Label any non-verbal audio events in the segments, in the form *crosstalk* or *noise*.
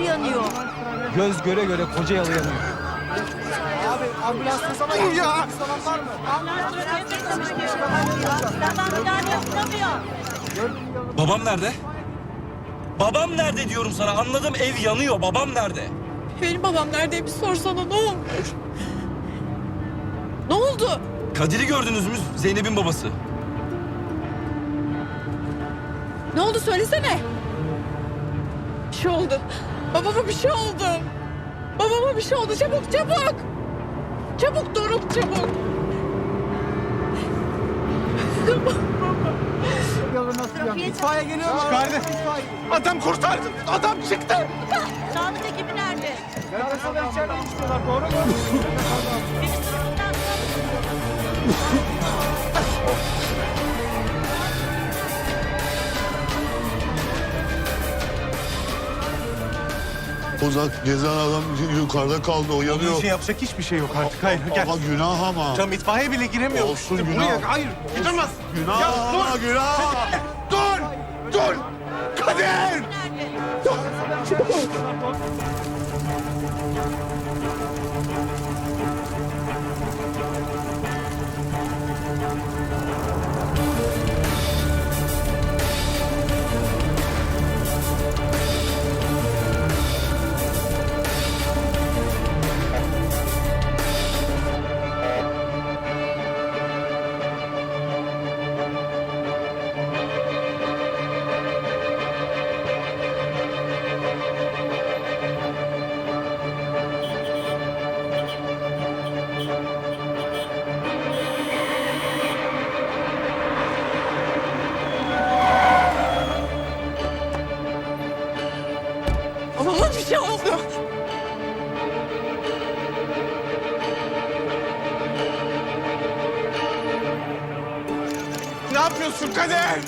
yanıyor. Göz göre göre koca yalı yanıyor. Ya. Adam müdahale yapılamıyor. Babam nerede? Babam nerede diyorum sana. Anladım ev yanıyor. Babam nerede? Benim babam nerede bir sorsana ne olmuş? Ne oldu? Kadir'i gördünüz mü? Zeynep'in babası. Ne oldu söylesene. Bir şey oldu. Babama bir şey oldu. Babama bir şey oldu. Çabuk çabuk. Çabuk Doruk çabuk. Trafiğe İtfaiye geliyor mu? Çıkardı. Adam kurtardı. Adam çıktı. Sağlık ekibi nerede? Yarasalar içeride istiyorlar doğru mu? Uzak gezen adam yukarıda kaldı o Onun yanıyor. için yapacak hiçbir şey yok artık. Hayır gel. Ama günah ama. Canım itfaiye bile giremiyor. Olsun, İşte günah. buraya- Hayır gidemez. Günah Ya ama dur. günah. Dur. Dur. Kadir. Babama yapıyorsun Kadir?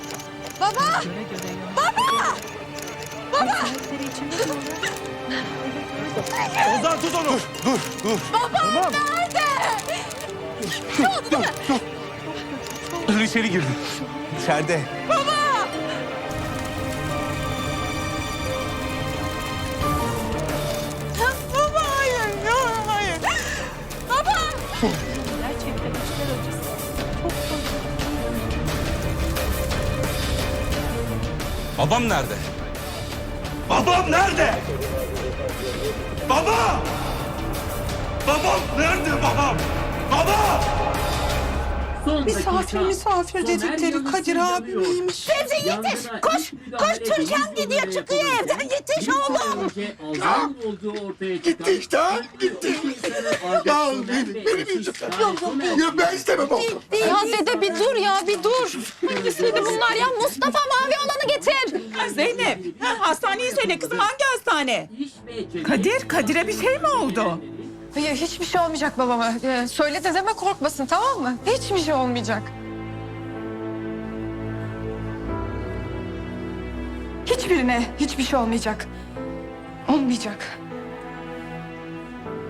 Baba! Ozan tut onu. Dur dur. Nerede? Dur içeri girdi. İçeride. Baba hayır. ya, Hayır. Baba! *laughs* Babam nerede? Babam nerede? Baba! Babam nerede babam? Baba! Misafir misafir dedikleri Kadir abimiymiş. Fevzi yetiş. Koş. Koş Türkan gidiyor çıkıyor evden. Yetiş oğlum. Gitti işte ha, gitti. Ya beni, beni Ya ben istemem o. Ya dede bir dur ya bir dur. Hangisiydi bunlar ya? Mustafa mavi olanı getir. Zeynep, ha, hastaneyi söyle kızım hangi hastane? Kadir, Kadir'e bir şey mi oldu? Hayır hiçbir şey olmayacak babama. Ee, söyle dedeme korkmasın tamam mı? Hiçbir şey olmayacak. Hiçbirine hiçbir şey olmayacak. Olmayacak.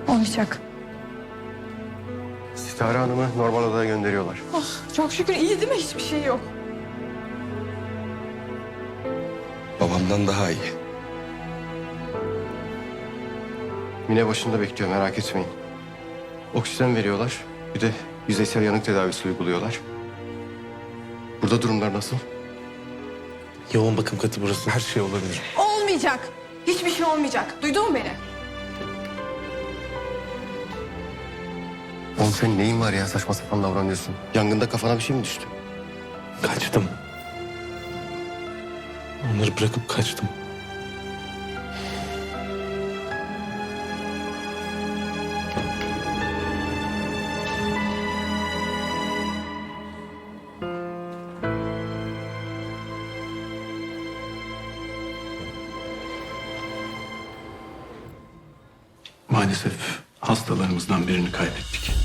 Olmayacak. Sitare Hanım'ı normal odaya gönderiyorlar. Oh, çok şükür iyi değil mi? Hiçbir şey yok. Babamdan daha iyi. Mine başında bekliyor merak etmeyin. Oksijen veriyorlar. Bir de yüzeysel yanık tedavisi uyguluyorlar. Burada durumlar nasıl? Yoğun bakım katı burası. Her şey olabilir. Olmayacak. Hiçbir şey olmayacak. Duydun mu beni? Oğlum senin neyin var ya saçma sapan davranıyorsun? Yangında kafana bir şey mi düştü? Kaçtım. Onları bırakıp kaçtım. Maalesef hastalarımızdan birini kaybettik.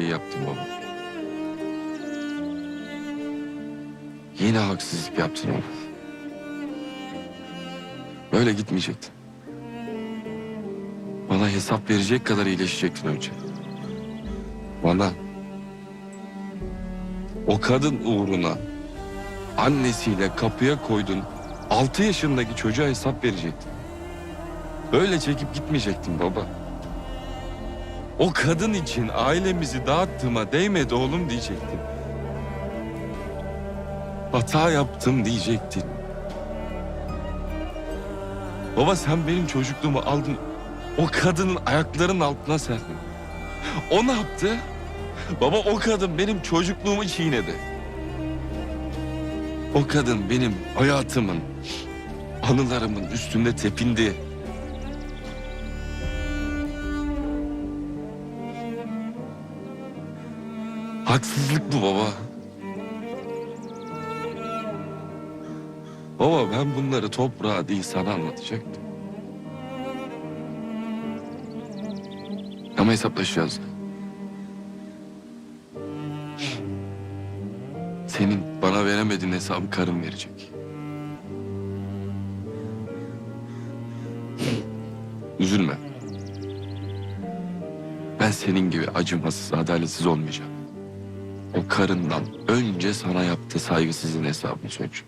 Şeyi yaptın baba. Yine haksızlık yaptın baba. Böyle gitmeyecektin. Bana hesap verecek kadar iyileşecektin önce. Bana. O kadın uğruna annesiyle kapıya koydun. Altı yaşındaki çocuğa hesap verecektin. Böyle çekip gitmeyecektin baba. O kadın için ailemizi dağıttığıma değmedi oğlum diyecektin. Hata yaptım diyecektin. Baba sen benim çocukluğumu aldın. O kadının ayaklarının altına serdin. O ne yaptı? Baba o kadın benim çocukluğumu çiğnedi. O kadın benim hayatımın, anılarımın üstünde tepindi. Haksızlık bu baba. Baba ben bunları toprağa değil sana anlatacaktım. Ama hesaplaşacağız. Senin bana veremediğin hesabı karın verecek. Üzülme. Ben senin gibi acımasız, adaletsiz olmayacağım. Karından önce sana yaptığı saygısızlığın hesabını soracağım.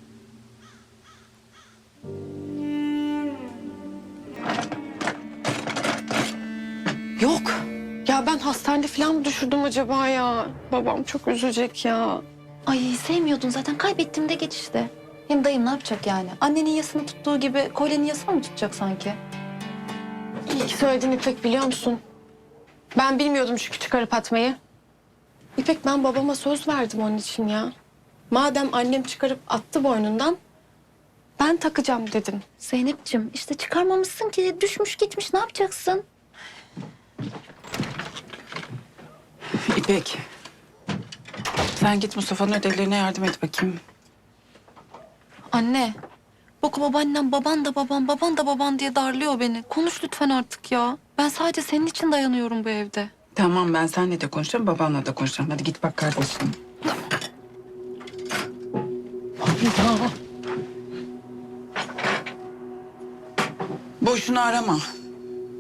Yok. Ya ben hastanede falan mı düşürdüm acaba ya? Babam çok üzülecek ya. Ay sevmiyordun zaten kaybettiğimde geç işte. Hem dayım ne yapacak yani? Annenin yasını tuttuğu gibi kolyenin yasını mı tutacak sanki? İyi ki söyledin İpek biliyor musun? Ben bilmiyordum çünkü çıkarıp atmayı. İpek ben babama söz verdim onun için ya. Madem annem çıkarıp attı boynundan ben takacağım dedim. Zeynep'ciğim işte çıkarmamışsın ki düşmüş gitmiş ne yapacaksın? İpek. Sen git Mustafa'nın ödevlerine yardım et bakayım. Anne. Bak babaannem baban da baban baban da baban diye darlıyor beni. Konuş lütfen artık ya. Ben sadece senin için dayanıyorum bu evde. Tamam ben seninle de konuşacağım, babanla da konuşacağım. Hadi git bak kardeşim. Boşuna arama.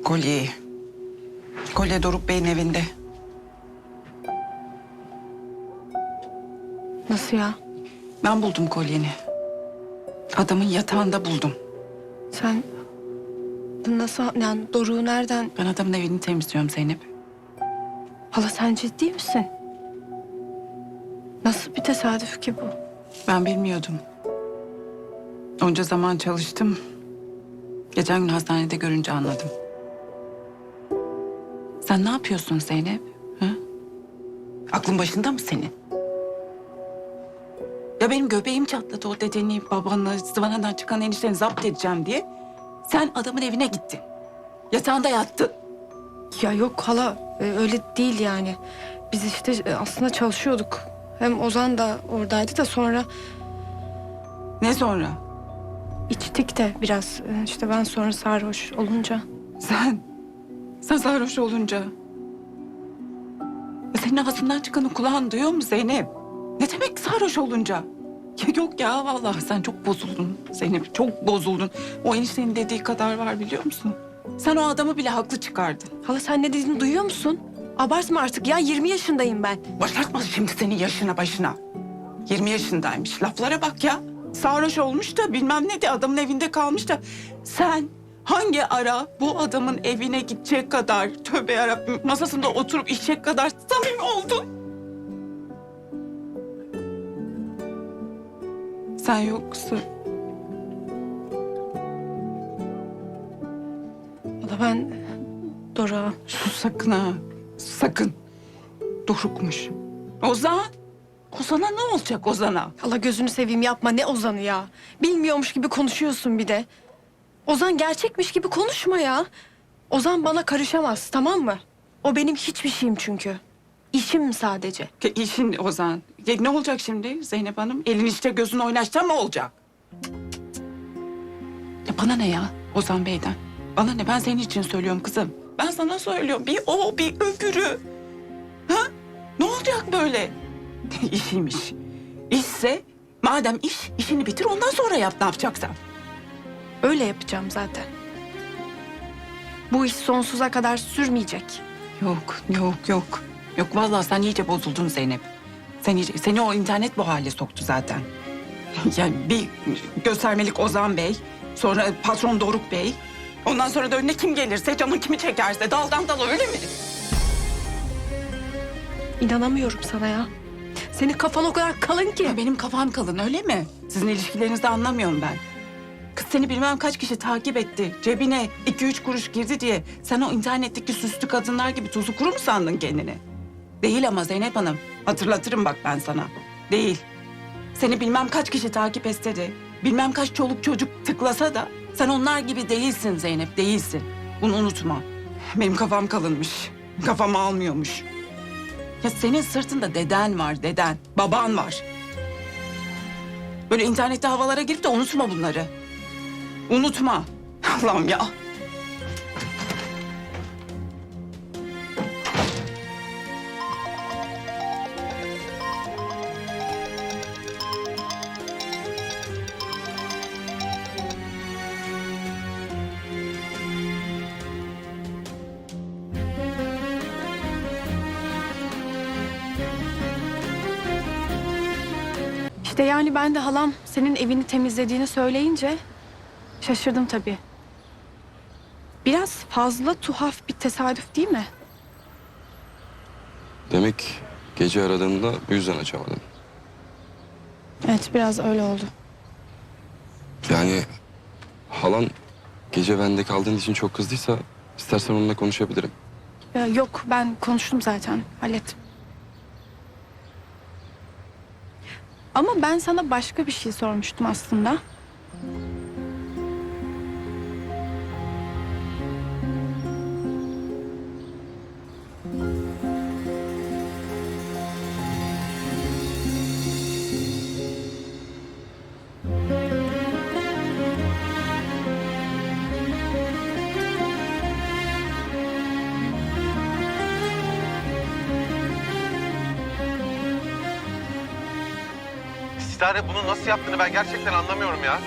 Kolyeyi. Kolye Doruk Bey'in evinde. Nasıl ya? Ben buldum kolyeni. Adamın yatağında buldum. Sen nasıl yani Doruk'u nereden? Ben adamın evini temizliyorum Zeynep. Hala sen ciddi misin? Nasıl bir tesadüf ki bu? Ben bilmiyordum. Onca zaman çalıştım. Geçen gün hastanede görünce anladım. Sen ne yapıyorsun Zeynep? Ha? Aklın başında mı senin? Ya benim göbeğim çatladı o dedeni, babanla, zıvanadan çıkan enişteni zapt edeceğim diye. Sen adamın evine gittin. Yatağında yattın. Ya yok hala e, öyle değil yani. Biz işte e, aslında çalışıyorduk. Hem Ozan da oradaydı da sonra Ne sonra? içtik de biraz. E, işte ben sonra sarhoş olunca. Sen, sen sarhoş olunca. Ya Senin ağzından çıkanı kulağın duyuyor mu Zeynep? Ne demek sarhoş olunca? Ya yok ya vallahi sen çok bozuldun Zeynep. Çok bozuldun. O eniştenin dediği kadar var biliyor musun? Sen o adamı bile haklı çıkardın. Hala sen ne dediğini duyuyor musun? Abartma artık ya 20 yaşındayım ben. Başlatma şimdi senin yaşına başına. 20 yaşındaymış. Laflara bak ya. Sarhoş olmuş da bilmem ne de adamın evinde kalmış da. Sen hangi ara bu adamın evine gidecek kadar tövbe yarabbim masasında oturup içecek kadar samimi oldun? Sen yoksun. Hala ben Doruk'a Sus sakın ha. Sakın. Dorukmuş. Ozan. Ozan'a ne olacak Ozan'a? Allah gözünü seveyim yapma ne Ozan'ı ya. Bilmiyormuş gibi konuşuyorsun bir de. Ozan gerçekmiş gibi konuşma ya. Ozan bana karışamaz tamam mı? O benim hiçbir şeyim çünkü. İşim sadece. Ke- İşin Ozan. Ya ne olacak şimdi Zeynep Hanım? Elin işte gözün oynaşsa mı olacak? Ya bana ne ya Ozan Bey'den? Bana ne? Ben senin için söylüyorum kızım. Ben sana söylüyorum. Bir o bir öbürü. Ne olacak böyle? *laughs* İşiymiş. İşse madem iş, işini bitir ondan sonra yap ne yapacaksan. Öyle yapacağım zaten. Bu iş sonsuza kadar sürmeyecek. Yok, yok, yok. Yok vallahi sen iyice bozuldun Zeynep. Sen iyice, seni o internet bu hale soktu zaten. *laughs* Yani bir göstermelik Ozan Bey, sonra patron Doruk Bey. Ondan sonra da önüne kim gelirse, canın kimi çekerse daldan dala öyle mi? İnanamıyorum sana ya. Senin kafan o kadar kalın ki. Ya benim kafam kalın öyle mi? Sizin ilişkilerinizi anlamıyorum ben. Kız seni bilmem kaç kişi takip etti. Cebine iki üç kuruş girdi diye sen o internetteki süslü kadınlar gibi tuzu kuru mu sandın kendini? Değil ama Zeynep Hanım. Hatırlatırım bak ben sana. Değil. Seni bilmem kaç kişi takip etse de, bilmem kaç çoluk çocuk tıklasa da sen onlar gibi değilsin Zeynep, değilsin. Bunu unutma. Benim kafam kalınmış. Kafam almıyormuş. Ya senin sırtında deden var, deden. Baban var. Böyle internette havalara girip de unutma bunları. Unutma. Allah'ım ya. İşte yani ben de halam senin evini temizlediğini söyleyince şaşırdım tabii. Biraz fazla tuhaf bir tesadüf değil mi? Demek gece aradığında bu yüzden açamadın. Evet biraz öyle oldu. Yani halan gece bende kaldığın için çok kızdıysa istersen onunla konuşabilirim. Ya yok ben konuştum zaten hallettim. Ama ben sana başka bir şey sormuştum aslında. Sitare bunu nasıl yaptığını ben gerçekten anlamıyorum ya.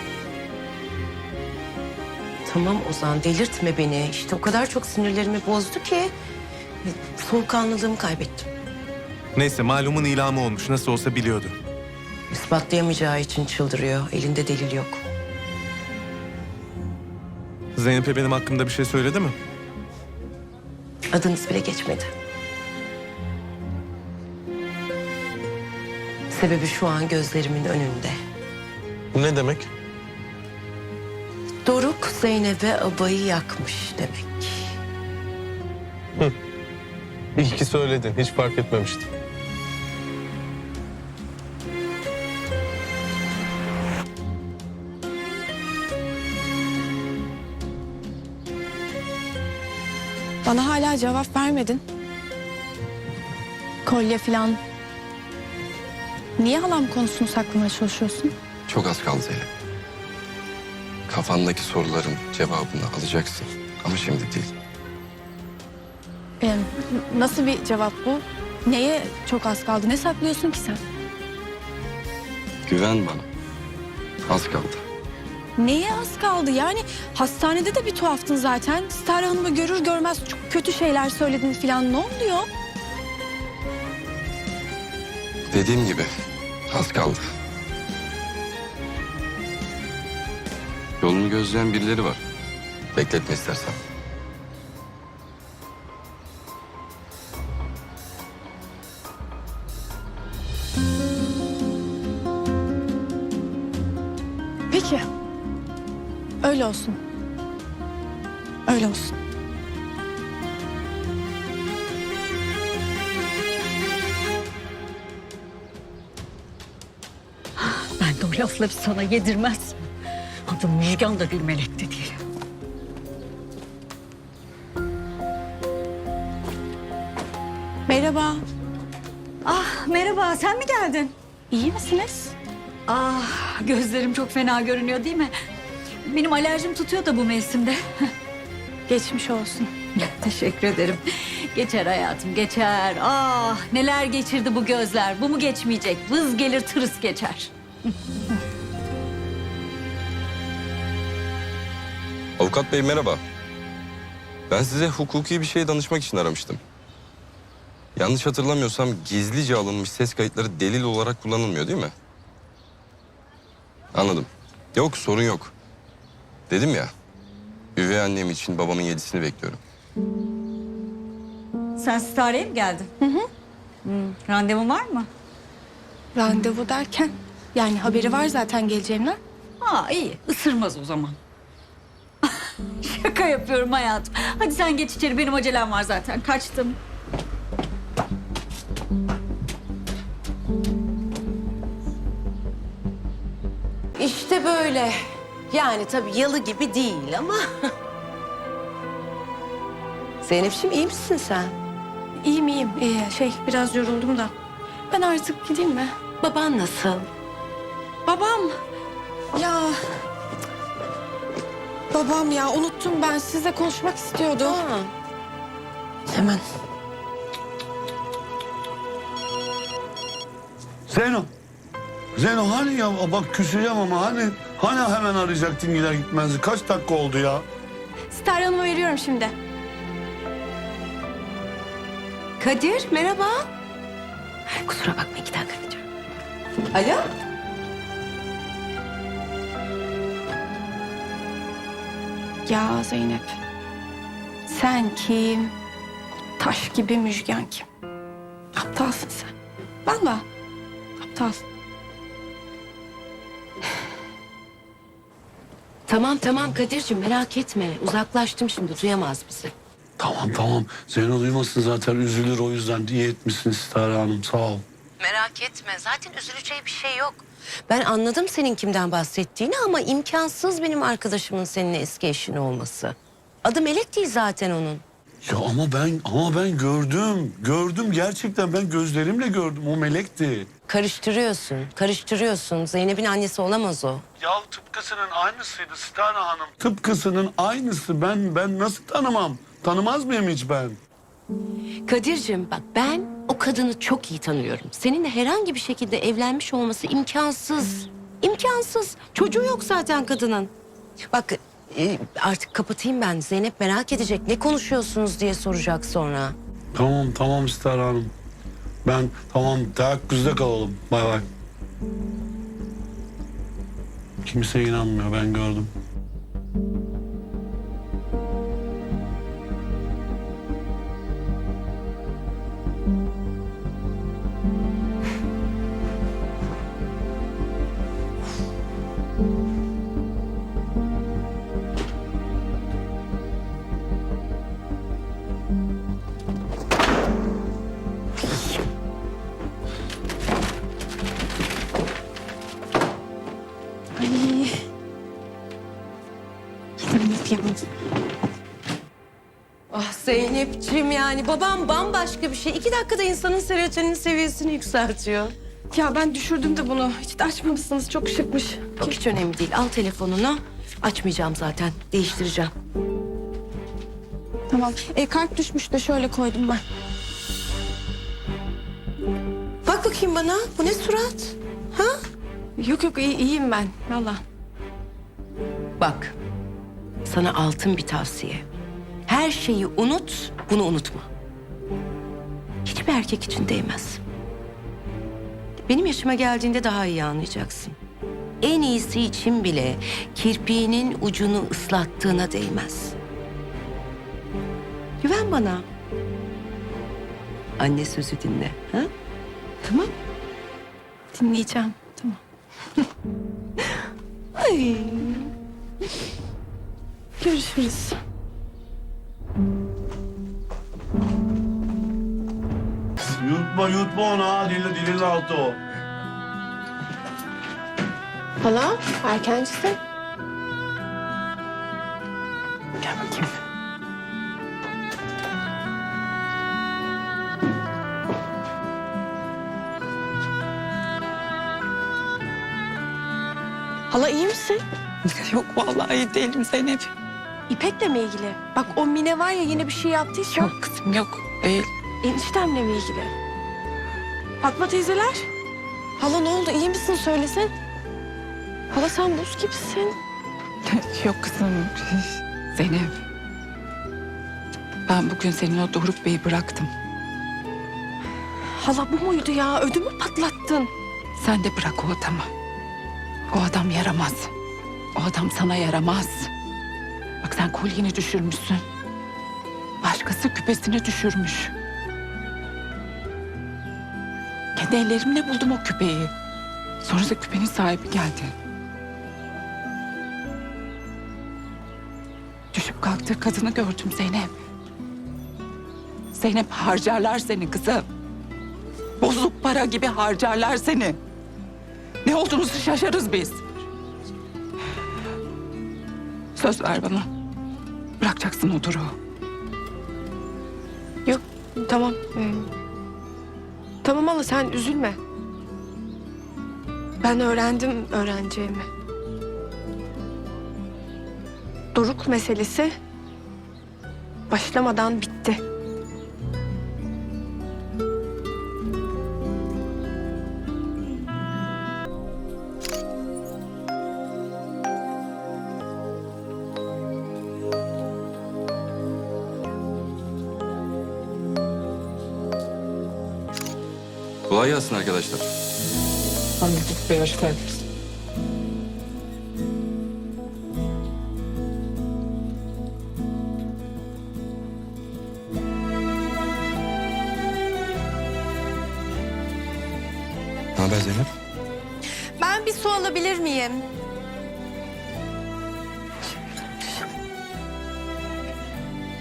Tamam Ozan delirtme beni. İşte o kadar çok sinirlerimi bozdu ki soğukkanlılığımı kaybettim. Neyse malumun ilamı olmuş. Nasıl olsa biliyordu. İspatlayamayacağı için çıldırıyor. Elinde delil yok. Zeynep'e benim hakkımda bir şey söyledi mi? Adınız bile geçmedi. Sebebi şu an gözlerimin önünde. Bu ne demek? Doruk Zeynep'e abayı yakmış demek. İyi ki söyledin. Hiç fark etmemiştim. Bana hala cevap vermedin. Kolye falan. Niye halam konusunu saklamaya çalışıyorsun? Çok az kaldı Zeynep. Kafandaki soruların cevabını alacaksın. Ama şimdi değil. Ee, nasıl bir cevap bu? Neye çok az kaldı? Ne saklıyorsun ki sen? Güven bana. Az kaldı. Neye az kaldı? Yani hastanede de bir tuhaftın zaten. Star Hanım'ı görür görmez çok kötü şeyler söyledin falan. Ne oluyor? Dediğim gibi az kaldı. Yolunu gözleyen birileri var. Bekletme istersen. Peki. Öyle olsun. Lafları sana yedirmez. Adım Müjgan da değil melek de değil. Merhaba. Ah merhaba sen mi geldin? İyi misiniz? Ah gözlerim çok fena görünüyor değil mi? Benim alerjim tutuyor da bu mevsimde. *laughs* Geçmiş olsun. Teşekkür ederim. Geçer hayatım geçer. Ah neler geçirdi bu gözler. Bu mu geçmeyecek? Vız gelir tırıs geçer. Avukat bey merhaba. Ben size hukuki bir şey danışmak için aramıştım. Yanlış hatırlamıyorsam gizlice alınmış ses kayıtları delil olarak kullanılmıyor değil mi? Anladım. Yok sorun yok. Dedim ya. Üvey annem için babamın yedisini bekliyorum. Sen Stare'ye mi geldin? Hı hı. randevun var mı? Randevu derken yani haberi var zaten geleceğimden. Ha iyi ısırmaz o zaman. Şaka yapıyorum hayatım. Hadi sen geç içeri benim acelem var zaten. Kaçtım. İşte böyle. Yani tabii yalı gibi değil ama... Zeynep'ciğim iyi misin sen? İyiyim iyiyim. İyi. Şey biraz yoruldum da. Ben artık gideyim mi? Baban nasıl? Babam. Ya. Babam ya unuttum ben sizle konuşmak istiyordu. Ha. Hemen. Zeyno. Zeyno hani ya bak küseceğim ama hani hani hemen arayacaktın gider gitmezdi. Kaç dakika oldu ya? Star Hanım'a veriyorum şimdi. Kadir merhaba. Kusura bakma iki dakika. Alo? Ya Zeynep. Sen kim? Taş gibi müjgan kim? Aptalsın sen. Vallahi aptalsın. Tamam tamam Kadir'ciğim merak etme. Uzaklaştım şimdi duyamaz bizi. Tamam tamam. Zeyno duymasın zaten üzülür o yüzden. İyi etmişsin Sitare Hanım sağ ol. Merak etme zaten üzüleceği bir şey yok. Ben anladım senin kimden bahsettiğini ama imkansız benim arkadaşımın seninle eski eşin olması. Adı Melek değil zaten onun. Ya ama ben ama ben gördüm. Gördüm gerçekten ben gözlerimle gördüm. O melekti. Karıştırıyorsun, karıştırıyorsun. Zeynep'in annesi olamaz o. Ya tıpkısının aynısıydı Sitare Hanım. Tıpkısının aynısı. Ben ben nasıl tanımam? Tanımaz mıyım hiç ben? Kadir'cim bak ben o kadını çok iyi tanıyorum. Seninle herhangi bir şekilde evlenmiş olması imkansız. İmkansız. Çocuğu yok zaten kadının. Bak e, artık kapatayım ben. Zeynep merak edecek. Ne konuşuyorsunuz diye soracak sonra. Tamam tamam Sitare Hanım. Ben tamam teyakkuzda kalalım. Bay bay. Kimse inanmıyor ben gördüm. Ah Zeynep'ciğim yani babam bambaşka bir şey. İki dakikada insanın serotonin seviyesini yükseltiyor. Ya ben düşürdüm de bunu. Hiç de açmamışsınız. Çok şıkmış. Yok hiç önemli değil. Al telefonunu. Açmayacağım zaten. Değiştireceğim. Tamam. E, kalp düşmüş de şöyle koydum ben. Bak bakayım bana. Bu ne surat? Ha? Yok yok iyi, iyiyim ben. Vallahi. Bak. Sana altın bir tavsiye. Her şeyi unut, bunu unutma. Hiçbir erkek için değmez. Benim yaşıma geldiğinde daha iyi anlayacaksın. En iyisi için bile kirpiğinin ucunu ıslattığına değmez. Güven bana. Anne sözü dinle. Ha? Tamam. Dinleyeceğim. Tamam. Ay. Görüşürüz. Yutma yutma onu ha. Dili, dilin altı o. Hala erkencisin. Gel bakayım. Hala iyi misin? Yok vallahi iyi değilim Zeynep. İpek'le mi ilgili? Bak o Mine var ya yine bir şey yaptıysa. Yok kızım yok. Değil. Eniştemle mi ilgili? Fatma teyzeler. Hala ne oldu? İyi misin? Söylesin. Hala sen buz gibisin. *laughs* Yok kızım. Zeynep. Ben bugün senin o Doruk Bey'i bıraktım. Hala bu muydu ya? Ödümü patlattın. Sen de bırak o adamı. O adam yaramaz. O adam sana yaramaz. Sen kolyeni düşürmüşsün. Başkası küpesini düşürmüş. Kendi ellerimle buldum o küpeyi. Sonra da küpenin sahibi geldi. Düşüp kalktığı kadını gördüm Zeynep. Zeynep harcarlar seni kızım. Bozuk para gibi harcarlar seni. Ne olduğunuzu şaşarız biz. Söz ver bana. Bırakacaksın o. Yok tamam. Ee, tamam hala sen üzülme. Ben öğrendim öğreneceğimi. Doruk meselesi başlamadan bitti. Kolay gelsin arkadaşlar. Anladım. Bey hoş geldiniz. Ne haber Zeynep? Ben bir su alabilir miyim?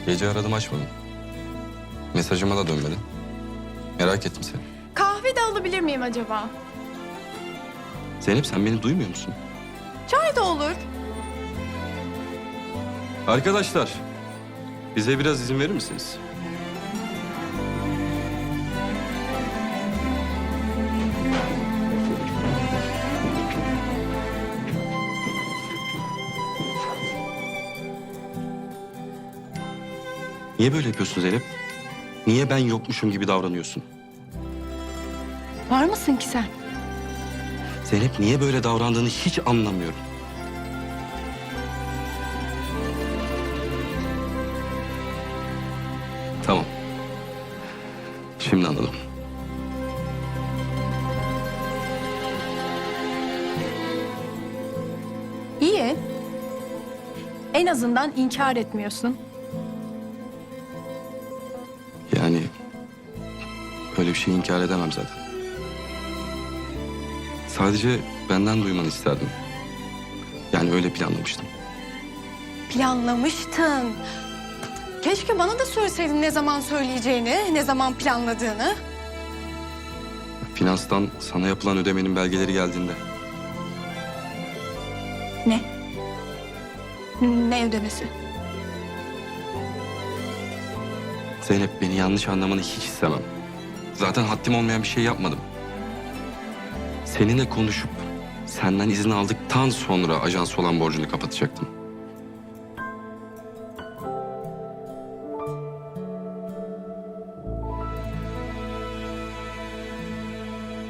Gece aradım açmadın. Mesajıma da dönmedin. Merak ettim seni. Kahve de alabilir miyim acaba? Zeynep sen beni duymuyor musun? Çay da olur. Arkadaşlar, bize biraz izin verir misiniz? Niye böyle yapıyorsun Zeynep? Niye ben yokmuşum gibi davranıyorsun? Var mısın ki sen? Zeynep niye böyle davrandığını hiç anlamıyorum. Tamam. Şimdi anladım. İyi. En azından inkar etmiyorsun. Yani öyle bir şey inkar edemem zaten. Sadece benden duymanı isterdim. Yani öyle planlamıştım. Planlamıştın. Keşke bana da söyleseydin ne zaman söyleyeceğini, ne zaman planladığını. Finanstan sana yapılan ödemenin belgeleri geldiğinde Ne? Ne ödemesi? Zeynep beni yanlış anlamanı hiç istemem. Zaten haddim olmayan bir şey yapmadım. Seninle konuşup senden izin aldıktan sonra ajans olan borcunu kapatacaktım.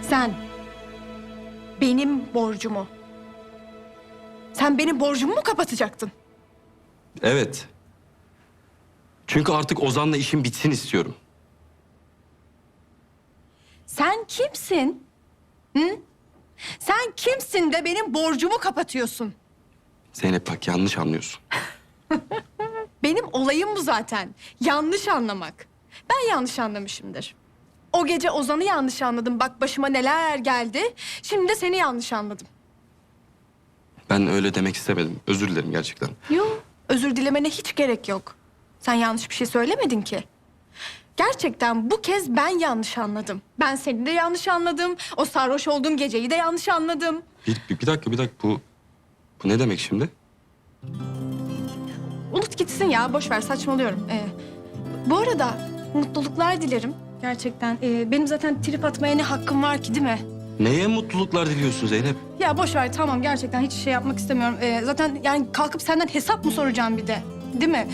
Sen benim borcumu. Sen benim borcumu mu kapatacaktın? Evet. Çünkü artık Ozan'la işim bitsin istiyorum. Sen kimsin? Hı? Sen kimsin de benim borcumu kapatıyorsun? Zeynep bak yanlış anlıyorsun. *laughs* Benim olayım bu zaten. Yanlış anlamak. Ben yanlış anlamışımdır. O gece Ozan'ı yanlış anladım. Bak başıma neler geldi. Şimdi de seni yanlış anladım. Ben öyle demek istemedim. Özür dilerim gerçekten. Yok. Özür dilemene hiç gerek yok. Sen yanlış bir şey söylemedin ki. Gerçekten bu kez ben yanlış anladım. Ben seni de yanlış anladım. O sarhoş olduğum geceyi de yanlış anladım. Bir, bir, bir dakika bir dakika bu bu ne demek şimdi? Unut gitsin ya. Boş ver saçmalıyorum. Ee, bu arada mutluluklar dilerim. Gerçekten. Ee, benim zaten trip atmaya ne hakkım var ki değil mi? Neye mutluluklar diliyorsun Zeynep? Ya boş ver tamam gerçekten hiç şey yapmak istemiyorum. Ee, zaten yani kalkıp senden hesap mı soracağım bir de? Değil mi?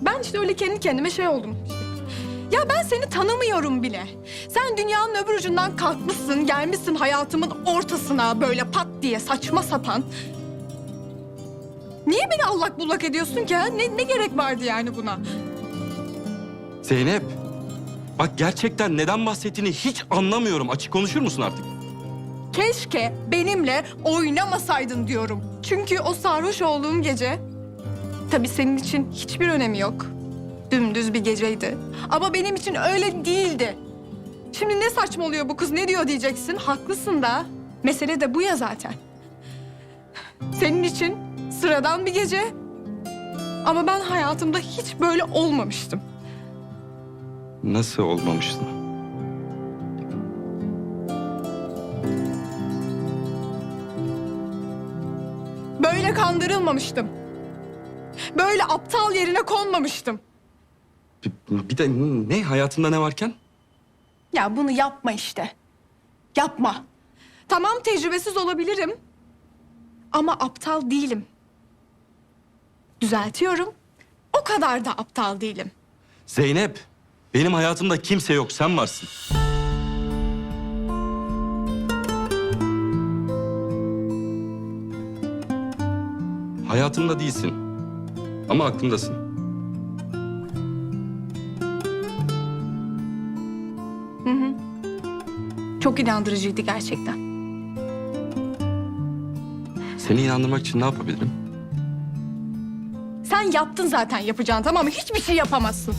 Ben işte öyle kendi kendime şey oldum işte. Ya ben seni tanımıyorum bile. Sen dünyanın öbür ucundan kalkmışsın, gelmişsin hayatımın ortasına böyle pat diye saçma sapan. Niye beni allak bullak ediyorsun ki ha? Ne, ne gerek vardı yani buna? Zeynep. Bak gerçekten neden bahsettiğini hiç anlamıyorum. Açık konuşur musun artık? Keşke benimle oynamasaydın diyorum. Çünkü o sarhoş olduğum gece... Tabii senin için hiçbir önemi yok. Dümdüz bir geceydi. Ama benim için öyle değildi. Şimdi ne saçmalıyor bu kız, ne diyor diyeceksin. Haklısın da. Mesele de bu ya zaten. Senin için sıradan bir gece. Ama ben hayatımda hiç böyle olmamıştım. Nasıl olmamıştı? Böyle kandırılmamıştım. Böyle aptal yerine konmamıştım. Bir, de ne hayatında ne varken? Ya bunu yapma işte. Yapma. Tamam tecrübesiz olabilirim. Ama aptal değilim. Düzeltiyorum. O kadar da aptal değilim. Zeynep. Benim hayatımda kimse yok. Sen varsın. Hayatımda değilsin. Ama aklımdasın. Çok inandırıcıydı gerçekten. Seni inandırmak için ne yapabilirim? Sen yaptın zaten yapacağını tamam mı? Hiçbir şey yapamazsın.